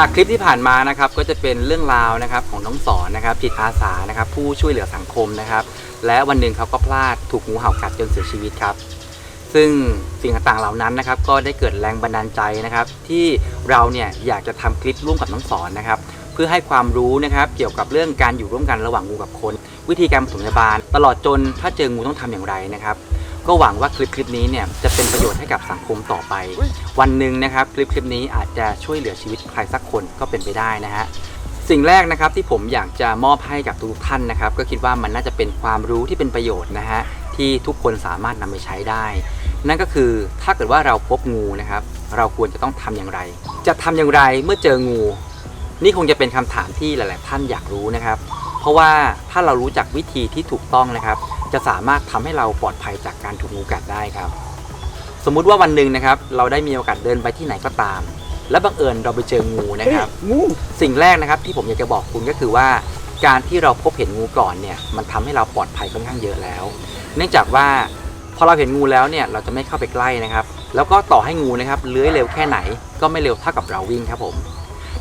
จากคลิปที่ผ่านมานะครับก็จะเป็นเรื่องราวนะครับของน้องสอนนะครับจิตอาสานะครับ ผู้ช่วยเหลือสังคมนะครับ และวันหนึ่งเขาก็พลาดถูกงูเห่ากัดจนเสียชีวิตครับ ซึ่งสิ่งต่างๆเหล่านั้นนะครับ ก็ได้เกิดแรงบันดาลใจนะครับ ที่เราเนี่ยอยากจะทำคลิปร่วมกับน้องสอนนะครับ เพื่อให้ความรู้นะครับ เกี่ยวกับเรื่องการอยู่ร่วมกันระหว่างงูกับคน วิธีการปฐมพยาบาล ตลอดจนถ้าเจองูต้องทำอย่างไรนะครับ ก็หวังว่าคลิปคลิปนี้เนี่ยจะเป็นประโยชน์ให้กับสังคมต่อไป วันหนึ่งนะครับคลิปคลิปนี้อาจจะช่วยเหลือชีวิตใครสักคนก็เป็นไปได้นะฮะสิ่งแรกนะครับที่ผมอยากจะมอบให้กับทุกท่านนะครับ ก็คิดว่ามันน่าจะเป็นความรู้ที่เป็นประโยชน์นะฮะที่ทุกคนสามารถนำไปใช้ได้ นั่นก็คือถ้าเกิดว่าเราพบงูนะครับ เราควรจะต้องทำอย่างไร จะทำอย่างไรเมื่อเจองู นี่คงจะเป็นคำถามที่หลาย ๆ ท่านอยากรู้นะครับ เพราะว่าถ้าเรารู้จักวิธีที่ถูกต้องนะครับ จะสามารถทำให้เราปลอดภัยจากการถูกงูกัดได้ครับ สมมุติว่าวันหนึ่งนะครับ เราได้มีโอกาสเดินไปที่ไหนก็ตาม และบังเอิญเราไปเจองูนะครับงูสิ่งแรกนะครับที่ผมอยากจะบอกคุณก็คือว่า การที่เราพบเห็นงูก่อนเนี่ยมันทำให้เราปลอดภัยค่อนข้างเยอะแล้ว เนื่องจากว่าพอเราเห็นงูแล้วเนี่ยเราจะไม่เข้าไปใกล้นะครับ แล้วก็ต่อให้งูนะครับเลื้อยเร็วแค่ไหน ก็ไม่เร็วเท่ากับเราวิ่งครับผม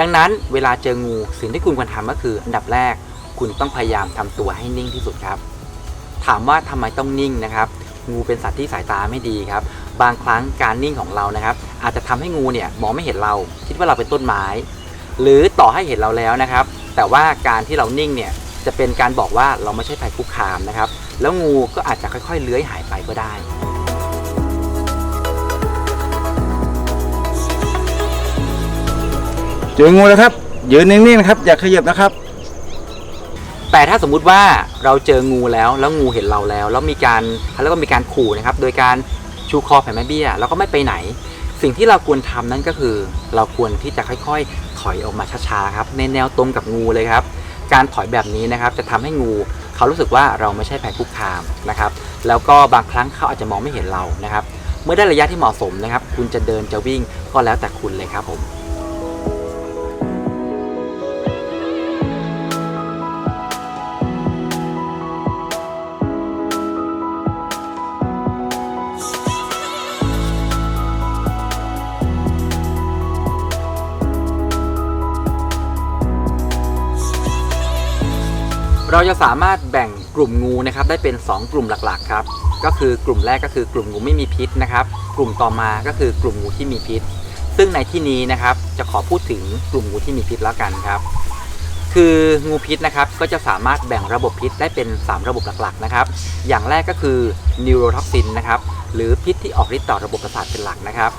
ดังนั้นเวลาเจองูสิ่งที่คุณควรทำก็คือ อันดับแรก คุณต้องพยายามทำตัวให้นิ่งที่สุดครับ ถามว่าทำไมต้องนิ่งนะครับ งูเป็นสัตว์ที่สายตาไม่ดีครับ บางครั้งการนิ่งของเรานะครับ อาจจะทำให้งูเนี่ยมองไม่เห็นเรา คิดว่าเราเป็นต้นไม้ หรือต่อให้เห็นเราแล้วนะครับ แต่ว่าการที่เรานิ่งเนี่ยจะเป็นการบอกว่าเราไม่ใช่ภัยคุกคามนะครับ แล้วงูก็อาจจะค่อยๆเลื้อยหายไปก็ได้เจองูแล้วครับยืนนิ่งๆนะครับอย่าขยับนะครับ แต่ถ้าสมมุติว่าเราเจองูแล้วแล้วงูเห็นเราแล้ว แล้วมีการแล้วก็มีการขู่นะครับ โดยการชูคอแผ่แม่เบี้ยแล้วก็ไม่ไปไหน สิ่งที่เราควรทำนั่นก็คือ เราควรที่จะค่อยๆ ถอยออกมาช้าๆครับในแนวตรงกับงูเลยครับ การถอยแบบนี้นะครับจะทำให้งูเขารู้สึกว่าเราไม่ใช่ภัยคุกคามนะครับ แล้วก็บางครั้งเขาอาจจะมองไม่เห็นเรานะครับ เมื่อได้ระยะที่เหมาะสมนะครับ คุณจะเดินจะวิ่งก็แล้วแต่คุณเลยครับผม เราจะสามารถแบ่งกลุ่มงูนะครับได้เป็น 2 กลุ่มหลักๆครับก็คือกลุ่มแรกก็คือกลุ่มงูไม่มีพิษนะครับ กลุ่มต่อมาก็คือกลุ่มงูที่มีพิษ ซึ่งในที่นี้นะครับจะขอพูดถึงกลุ่มงูที่มีพิษแล้วกันครับคืองูพิษนะครับก็จะสามารถแบ่งระบบพิษได้เป็น 3 ระบบหลักๆนะครับ อย่างแรกก็คือนิวโรท็อกซินนะครับหรือพิษที่ออกฤทธิ์ต่อระบบประสาทเป็นหลักนะครับ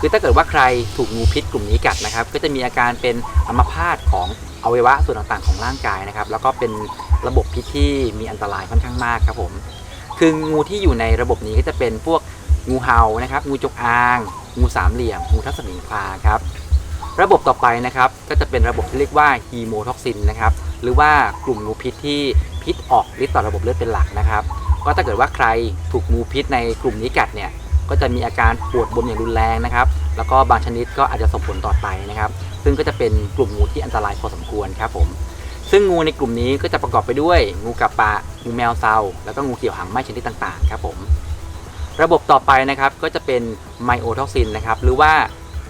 คือถ้าเกิดว่าใครถูกงูพิษกลุ่มนี้กัดนะครับ ก็จะมีอาการเป็นอัมพาตของ อวัยวะส่วนต่างๆของร่างกายนะครับ แล้วก็เป็นระบบพิษที่มีอันตรายค่อนข้างมากครับผม คืองูที่อยู่ในระบบนี้ก็จะเป็นพวกงูเห่านะครับ งูจงอาง งูสามเหลี่ยม งูทัศมิงคลาครับ ระบบต่อไปนะครับ ก็จะเป็นระบบที่เรียกว่าฮีโมท็อกซินนะครับ หรือว่ากลุ่มงูพิษที่พิษออกฤทธิ์ต่อระบบเลือดเป็นหลักนะครับ ก็ถ้าเกิดว่าใครถูกงูพิษในกลุ่มนี้กัดเนี่ย ก็จะมีอาการปวดบวมอย่างรุนแรงนะครับ แล้วก็บางชนิดก็อาจจะส่งผลต่อไตนะครับ ซึ่งก็จะเป็นกลุ่มงูที่อันตรายพอสมควรครับผมซึ่งงูในกลุ่มนี้ก็จะประกอบไปด้วย งูกระปะงูแมวเซาแล้วก็งูเขียวหางไหมชนิดต่างๆครับผมระบบต่อไปนะครับก็จะเป็นไมโอท็อกซินนะครับหรือว่า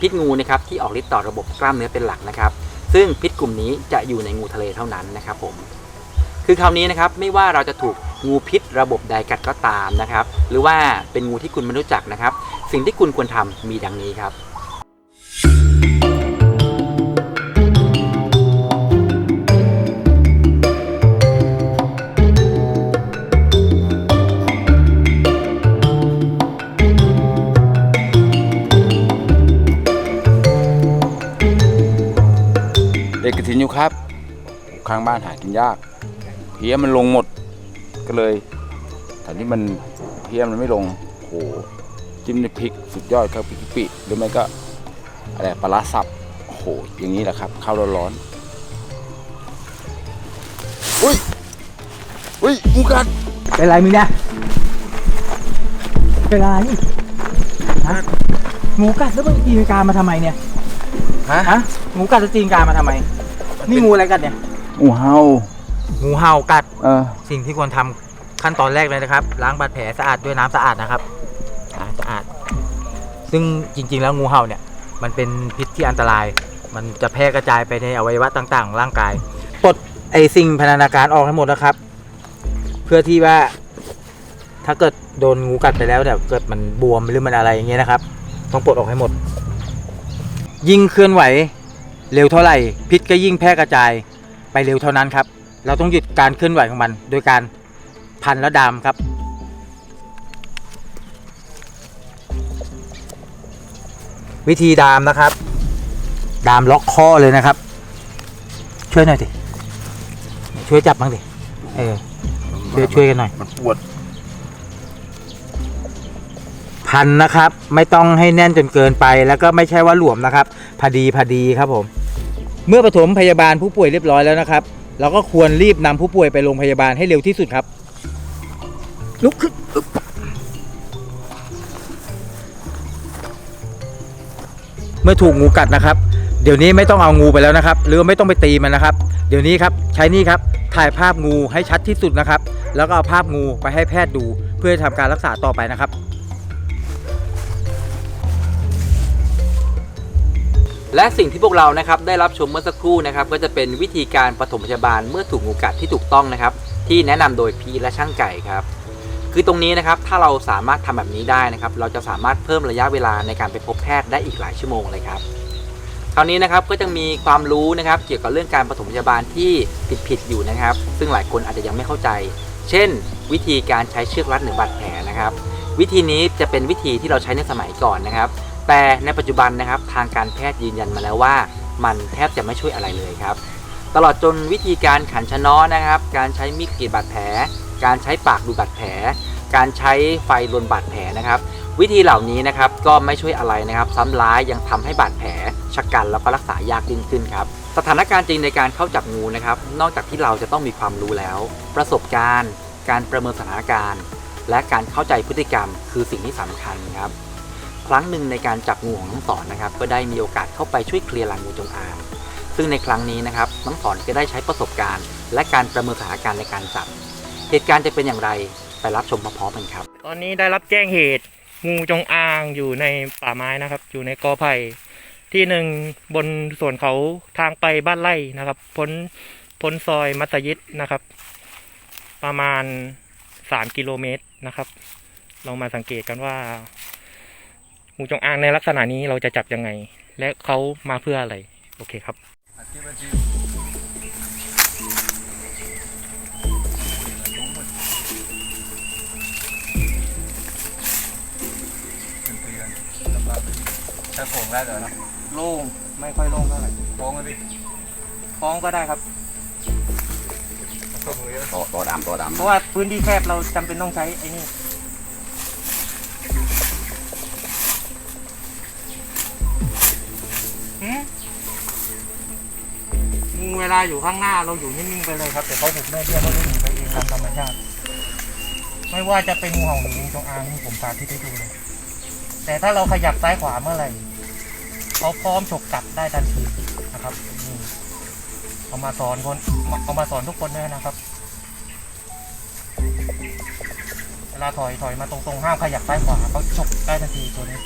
พิษงูนะครับที่ออกฤทธิ์ต่อระบบกล้ามเนื้อเป็นหลักนะครับซึ่งพิษกลุ่มนี้จะอยู่ในงูทะเลเท่านั้นนะครับผมคือคราวนี้นะครับไม่ว่าเราจะถูกงูพิษระบบใดกัดก็ตามนะครับหรือว่าเป็นงูที่คุณไม่รู้จักนะครับ สิ่งที่คุณควรทำมีดังนี้ครับ ข้างบ้านหากินยาก เพี้ยมันลงหมดก็เลยแถวนี้มันเพี้ยมันไม่ลงโอ้โหจิ้มในพริกสุดยอดครับพริกกะปิหรือไม่ก็อะไรปลาร้าสับโอ้โหอย่างนี้แหละครับข้าวร้อนๆอุ้ยอุ้ยงูกัดเป็นไรมึงเนี่ยเป็นไรฮะงูกัดแล้วมึงตีนกามาทำไมเนี่ยฮะฮะงูกัดจะตีนกามาทำไม นี่งูอะไรกัดเนี่ย งูเห่างูเห่ากัด เออ สิ่งที่ควรทำขั้นตอนแรกเลยนะครับ ล้างบาดแผลสะอาดด้วยน้ำสะอาดนะครับล้างสะอาด ซึ่งจริง ๆ แล้วงูเห่าเนี่ย มันเป็นพิษที่อันตราย มันจะแพร่กระจายไปในอวัยวะต่างๆของร่างกายปลดไอสิ่งพันธนาการออกให้หมดนะครับ เพื่อที่ว่า ถ้าเกิดโดนงูกัดไปแล้วเนี่ยเกิดมันบวมหรือมันอะไรอย่างเงี้ยนะครับ ต้องปลดออกให้หมด ยิ่งเคลื่อนไหว เร็วเท่าไหร่ พิษก็ยิ่งแพร่กระจาย ไปเร็วเท่านั้นครับ เราต้องหยุดการเคลื่อนไหวของมัน โดยการพันและดามครับ วิธีดามนะครับ ดามล็อกข้อเลยนะครับ ช่วยหน่อยสิช่วยจับบ้างสิเออช่วยช่วยกันหน่อยมันปวด พันนะครับ ไม่ต้องให้แน่นจนเกินไป แล้วก็ไม่ใช่ว่าหลวมนะครับ พอดีพอดีครับผม เมื่อปฐมพยาบาลผู้ป่วยเรียบร้อยแล้วนะครับ เราก็ควรรีบนำผู้ป่วยไปโรงพยาบาลให้เร็วที่สุดครับ ลุกขึ้นอึ๊บเมื่อถูกงูกัดนะครับ เดี๋ยวนี้ไม่ต้องเอางูไปแล้วนะครับ หรือไม่ต้องไปตีมันนะครับ เดี๋ยวนี้ครับใช้นี่ครับถ่ายภาพงูให้ชัดที่สุดนะครับ แล้วก็เอาภาพงูไปให้แพทย์ดู เพื่อทำการรักษาต่อไปนะครับ และสิ่งที่พวกเรานะครับได้รับชมเมื่อสักครู่นะครับก็จะเป็นวิธีการปฐมพยาบาลเมื่อถูกงูกัดที่ถูกต้องนะครับ ที่แนะนำโดยพีและช่างไก่ครับ คือตรงนี้นะครับถ้าเราสามารถทำแบบนี้ได้นะครับ เราจะสามารถเพิ่มระยะเวลาในการไปพบแพทย์ได้อีกหลายชั่วโมงเลยครับคราวนี้นะครับก็จะมีความรู้นะครับเกี่ยวกับเรื่องการปฐมพยาบาลที่ผิดๆอยู่นะครับ ซึ่งหลายคนอาจจะยังไม่เข้าใจ เช่น วิธีการใช้เชือกรัดเหนือบาดแผลนะครับ วิธีนี้จะเป็นวิธีที่เราใช้ในสมัยก่อนนะครับ แต่ในปัจจุบันนะครับทางการแพทย์ยืนยันมาแล้วว่า มันแทบจะไม่ช่วยอะไรเลยครับ ตลอดจนวิธีการขันชะน้อนะครับ การใช้มีดกรีดบาดแผล การใช้ปากดูบาดแผล การใช้ไฟลนบาดแผลนะครับ วิธีเหล่านี้นะครับก็ไม่ช่วยอะไรนะครับ ซ้ำร้ายยังทำให้บาดแผลชะกันแล้วก็รักษายากยิ่งขึ้นครับสถานการณ์จริงในการเข้าจับงูนะครับ นอกจากที่เราจะต้องมีความรู้แล้ว ประสบการณ์ การประเมินสถานการณ์ และการเข้าใจพฤติกรรม คือสิ่งที่สำคัญครับ ครั้งหนึ่งในการจับงูของน้องสอนนะครับ ก็ได้มีโอกาสเข้าไปช่วยเคลียร์รังงูจงอาง ซึ่งในครั้งนี้นะครับน้องสอนก็ได้ใช้ประสบการณ์ และการประเมินสถานการณ์ในการจับ เหตุการณ์จะเป็นอย่างไรไปรับชมพร้อมๆกันครับ ตอนนี้ได้รับแจ้งเหตุงูจงอางอยู่ในป่าไม้นะครับ อยู่ในกอไผ่ที่หนึ่งบนส่วนเขาทางไปบ้านไร่นะครับ พ้นพ้นซอยมัสยิดนะครับ ประมาณสามกิโลเมตรนะครับเรามาสังเกตกันว่า งูจงอางในลักษณะนี้เราจะจับยังไง และเขามาเพื่ออะไร โอเคครับถ้าโผล่ได้เลยนะโล่งไม่ค่อยโล่งเท่าไหร่โค้งเลยพี่คล้องก็ได้ครับตัวตัวดำตัวดำเพราะว่าพื้นที่แคบเราจำเป็นต้องใช้ไอ้นี่ เวลาอยู่ข้างหน้าเราอยู่นิ่งๆไปเลยครับแต่เขาหุบแม่เบี้ยเขาจะหนีไปเองตามธรรมชาติไม่ว่าจะเป็นงูเห่าหรืองูจงอางนี่ผมสาธิตให้ดูเลย แต่ถ้าเราขยับซ้ายขวาเมื่อไหร่เขาพร้อมฉกกัดได้ทันทีนะครับนี่เอามาสอนคนเอามาสอนทุกคนด้วยนะครับ เวลาถอยถอยมาตรงๆห้ามขยับซ้ายขวาเขาฉกได้ทันทีตัวนี้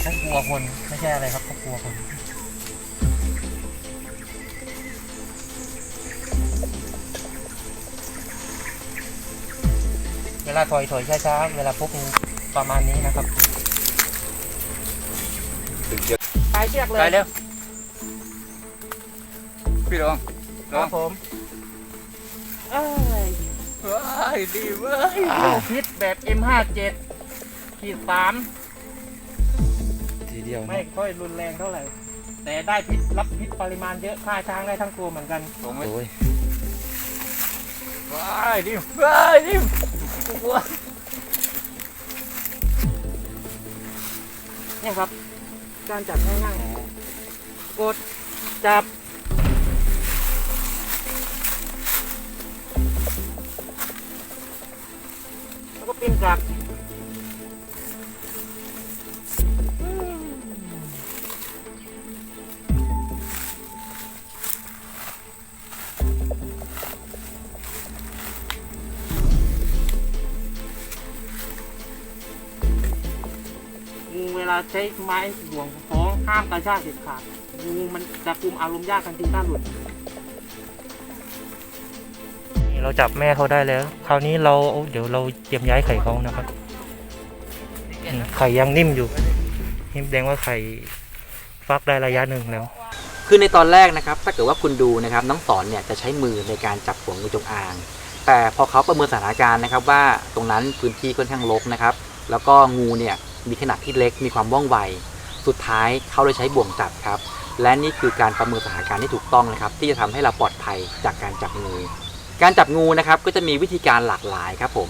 เขากลัวคนไม่ใช่อะไรครับเขากลัวคน วลาถอยถอยช้าๆ เวลาพบงูประมาณนี้นะครับปลายเชือกเลยไปเร็วพี่ลองครับผมเอ้ยว้ายดีเว้ยลูกพิษแบบ M57 ขีดสามทีเดียวไม่ค่อยรุนแรงเท่าไหร่ แต่ได้พิษรับพิษปริมาณเยอะฆ่าช้างได้ทั้งตัวเหมือนกันโอ้ย ว้ายดิว้ายดิเนี่ยครับ การจับง่ายๆกดจับ แล้วก็ปีนกลับ ลาใช้ไม้ห่วงของห้ามห้ามกระชากเด็ดขาดงูมันจะคุมอารมณ์ยากทันทีถ้าหลุด นี่เราจับแม่เขาได้แล้ว คราวนี้เราเดี๋ยวเราเตรียมย้ายไข่เขานะครับอืมไข่ยังนิ่มอยู่นี่แสดงว่าไข่ฟักได้ระยะหนึ่งแล้ว คือในตอนแรกนะครับ ถ้าเกิดว่าคุณดูนะครับน้องสอนเนี่ยจะใช้มือในการจับหัวงูจงอาง แต่พอเขาประเมินสถานการณ์นะครับว่าตรงนั้นพื้นที่ค่อนข้างรกนะครับ แล้วก็งูเนี่ย มีขนาดที่เล็กมีความว่องไว สุดท้ายเขาเลยใช้บ่วงจับครับ และนี่คือการประเมินสถานการณ์ที่ถูกต้องนะครับ ที่จะทำให้เราปลอดภัยจากการจับงู การจับงูนะครับก็จะมีวิธีการหลากหลายครับผม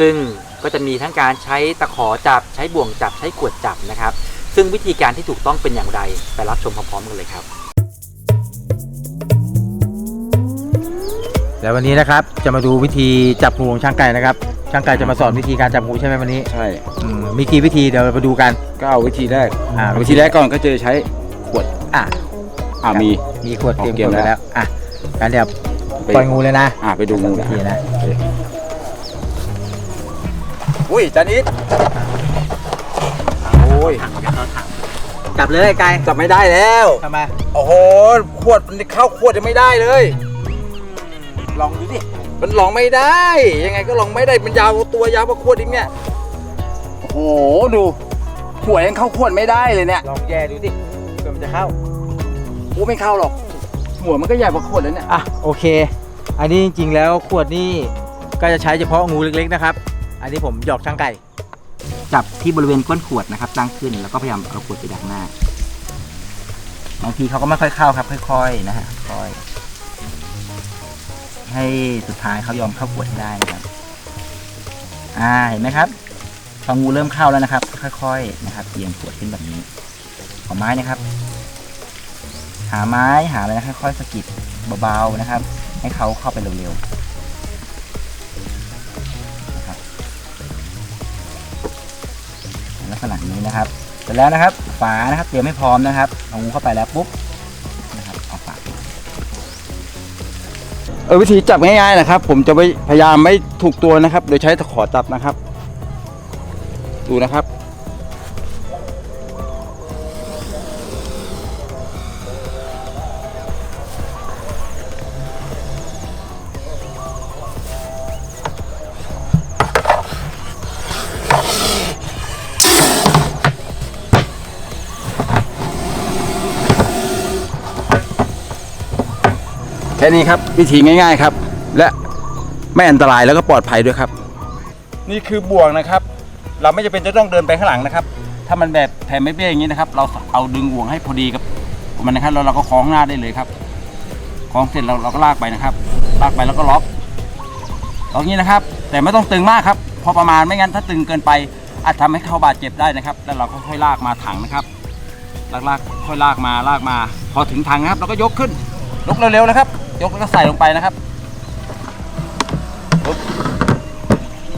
ซึ่งก็จะมีทั้งการใช้ตะขอจับ ใช้บ่วงจับ ใช้ขวดจับนะครับ ซึ่งวิธีการที่ถูกต้องเป็นอย่างไรไปรับชมพร้อมๆกันเลยครับแล้ววันนี้นะครับจะมาดูวิธีจับงูของช่างไก่นะครับ ช่างไก่จะมาสอนวิธีการจับงูใช่ไหมวันนี้ใช่อืมมีกี่วิธีเดี๋ยวเราไปดูกัน ก็เอาวิธีแรกอ่า วิธีแรกก่อนก็จะใช้ขวดอะอ่ามี มีขวดเตรียมออกเกมขวดไว้แล้แล้ววอะงั้นเดี๋ยวไป ปล่อยงูเลยนะอ่าไปดูงูวิธีนะอุ้ยจานิดโอ้ยจับเลยไก่จับไม่ได้แล้ว ทำไมโอ้โหขวดมันเข้าขวดยังไม่ได้เลย ลองดูสิ มันลองไม่ได้ ยังไงก็ลองไม่ได้มันยาวกว่าตัวยาวกว่าขวดอีกเนี่ยโอ้โหดูหัวยังเข้าขวดไม่ได้เลยเนี่ยลองแย่ดูสิเพื่อมันจะเข้าโอ้ไม่เข้าหรอก หัวมันก็ใหญ่กว่าขวดแล้วเนี่ยอะโอเค อันนี้จริงๆแล้วขวดนี่ก็จะใช้เฉพาะงูเล็กๆนะครับ อันนี้ผมหยอกช่างไก่ จับที่บริเวณก้นขวดนะครับตั้งขึ้นแล้วก็พยายามเอาขวดไปดักหน้าบางทีเขาก็ไม่ค่อยเข้าครับ ค่อย ๆ นะฮะค่อย ให้สุดท้ายเขายอมเข้าขวดได้นะครับ อ่าเห็นไหมครับพองูเริ่มเข้าแล้วนะครับ ค่อยๆนะครับเอียงขวดขึ้นแบบนี้ ขอไม้นะครับ หาไม้หาอะไรนะค่อยๆสะกิดเบาๆนะครับ ให้เขาเข้าไปเร็วๆนะครับลักษณะนี้นะครับ เสร็จแล้วนะครับ ฝานะครับ เตรียมให้พร้อมนะครับเอางูเข้าไปแล้วปุ๊บ ออวิธีจับง่ายๆนะครับ ผมจะไปพยายามไม่ถูกตัวนะครับ โดยใช้ตะขอจับนะครับ ดูนะครับ แค่นี้ครับวิธีง่าย ๆครับ และไม่อันตรายแล้วก็ปลอดภัยด้วยครับ นี่คือบ่วงนะครับ เราไม่จำเป็นจะต้องเดินไปข้างหลังนะครับ ถ้ามันแบบแผ่ไม่เบี้ยอย่างนี้นะครับ เราเอาดึงบ่วงให้พอดีกับมันนะครับแล้วเราก็คล้องหน้าได้เลยครับคล้องเสร็จเราเราก็ลากไปนะครับ ลากไปแล้วก็ล็อกล็อกนี้นะครับ แต่ไม่ต้องตึงมากครับ พอประมาณไม่งั้นถ้าตึงเกินไปอาจทำให้เขาบาดเจ็บได้นะครับ แล้วเราก็ค่อยลากมาถังนะครับ ลากลากค่อยลากมาลากมา พอถึงถังนะครับ เราก็ยกขึ้นยกเร็วๆนะครับ ยกแล้วก็ใส่ลงไปนะครับ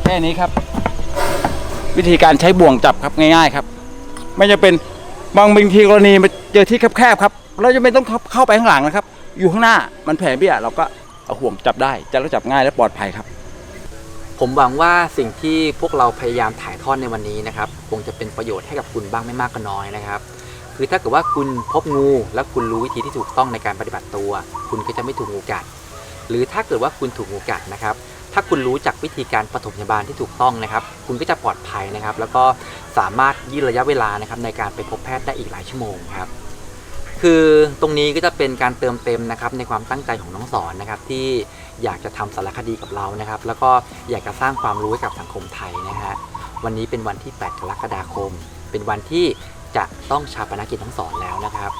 แค่นี้ครับ วิธีการใช้บ่วงจับครับง่าย ๆ ครับ ไม่จะเป็นบางบางทีกรณีมาเจอที่แคบๆครับ เราจะไม่ต้องเข้าไปข้างหลังนะครับ อยู่ข้างหน้ามันแผ่เบี้ยเราก็เอาห่วงจับได้จะแล้วจับง่ายและปลอดภัยครับ ผมหวังว่าสิ่งที่พวกเราพยายามถ่ายทอดในวันนี้นะครับ คงจะเป็นประโยชน์ให้กับคุณบ้างไม่มากก็น้อยนะครับ คือถ้าเกิดว่าคุณพบงูและคุณรู้วิธีที่ถูกต้องในการปฏิบัติตัว คุณก็จะไม่ถูกงูกัด หรือถ้าเกิดว่าคุณถูกงูกัดนะครับ ถ้าคุณรู้จักวิธีการปฐมพยาบาลที่ถูกต้องนะครับ คุณก็จะปลอดภัยนะครับ แล้วก็สามารถยืดระยะเวลานะครับในการไปพบแพทย์ได้อีกหลายชั่วโมงครับคือตรงนี้ก็จะเป็นการเติมเต็มนะครับในความตั้งใจของน้องสอนนะครับที่อยากจะทำสารคดีกับเรานะครับ แล้วก็อยากจะสร้างความรู้ให้กับสังคมไทยนะฮะวันนี้เป็นวันที่ 8 กรกฎาคม เป็นวันที่ จะต้องชาปนกิจน้องสอนแล้วนะครับ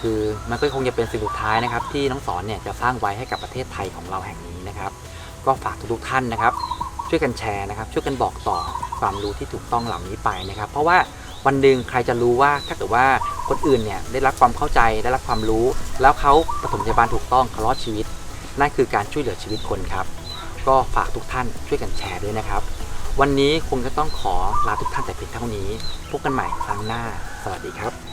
คือมันก็คงจะเป็นสิ่งสุดท้ายนะครับ ที่น้องสอนเนี่ยจะสร้างไว้ให้กับประเทศไทยของเราแห่งนี้นะครับ ก็ฝากทุกท่านนะครับ ช่วยกันแชร์นะครับ ช่วยกันบอกต่อความรู้ที่ถูกต้องเหล่านี้ไปนะครับ เพราะว่าวันหนึ่งใครจะรู้ว่าถ้าเกิดว่าคนอื่นเนี่ยได้รับความเข้าใจได้รับความรู้ แล้วเขาปฐมพยาบาลถูกต้องเขารอดชีวิตนั่นคือการช่วยเหลือชีวิตคนครับ ก็ฝากทุกท่านช่วยกันแชร์ด้วยนะครับ วันนี้คงจะต้องขอลาทุกท่านแต่เพียงเท่านี้ พบกันใหม่ครั้งหน้า สวัสดีครับ